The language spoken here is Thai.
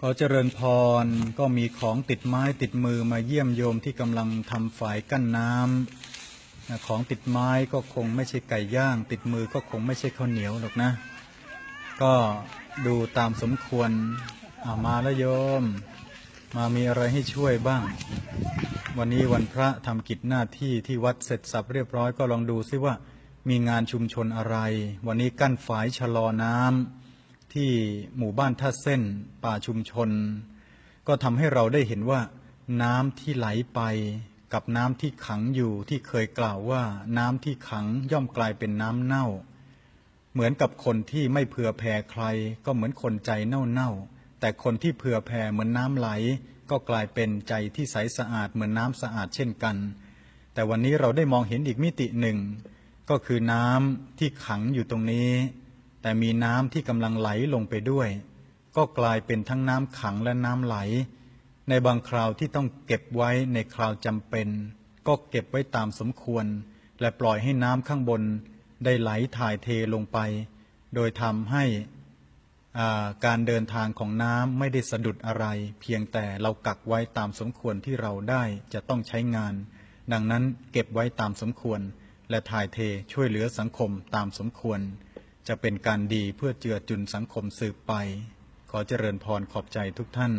ขอเจริญพรก็มีของติดไม้ติดมือมาเยี่ยมโยมที่กำลังทำฝายกั้นน้ำของติดไม้ก็คงไม่ใช่ไก่ย่าง ติดมือก็คงไม่ใช่ข้าวเหนียวหรอกนะ ก็ดูตามสมควรามาแล้วโยม มามีอะไรให้ช่วยบ้าง วันนี้วันพระทำกิจหน้าที่ที่วัดเสร็จสับเรียบร้อยก็ลองดูซิว่ามีงานชุมชนอะไร วันนี้กั้นฝายชะลอน้ำ ที่หมู่บ้านท่าเส้น ป่าชุมชน ก็ทำให้เราได้เห็นว่า น้ำที่ไหลไปกับน้ำที่ขังอยู่ที่เคยกล่าวว่าน้ำที่ขังย่อมกลายเป็นน้ำเน่า เหมือนกับคนที่ไม่เผื่อแผ่ใคร ก็เหมือนคนใจเน่าๆแต่คนที่เผื่อแผ่เหมือนน้ำไหล ก็กลายเป็นใจที่ใสสะอาดเหมือนน้ำสะอาดเช่นกัน แต่วันนี้เราได้มองเห็นอีกมิติหนึ่ง ก็คือน้ำที่ขังอยู่ตรงนี้ แต่มีน้ำที่กำลังไหลลงไปด้วย ก็กลายเป็นทั้งน้ำขังและน้ำไหล ในบางคราวที่ต้องเก็บไว้ในคราวจำเป็น ก็เก็บไว้ตามสมควร และปล่อยให้น้ำข้างบนได้ไหลถ่ายเทลงไป โดยทำให้การเดินทางของน้ำไม่ได้สะดุดอะไร เพียงแต่เรากักไว้ตามสมควรที่เราได้จะต้องใช้งาน ดังนั้นเก็บไว้ตามสมควร และถ่ายเทช่วยเหลือสังคมตามสมควร จะเป็นการดีเพื่อเจือจุนสังคมสืบไป ขอเจริญพรขอบใจทุกท่าน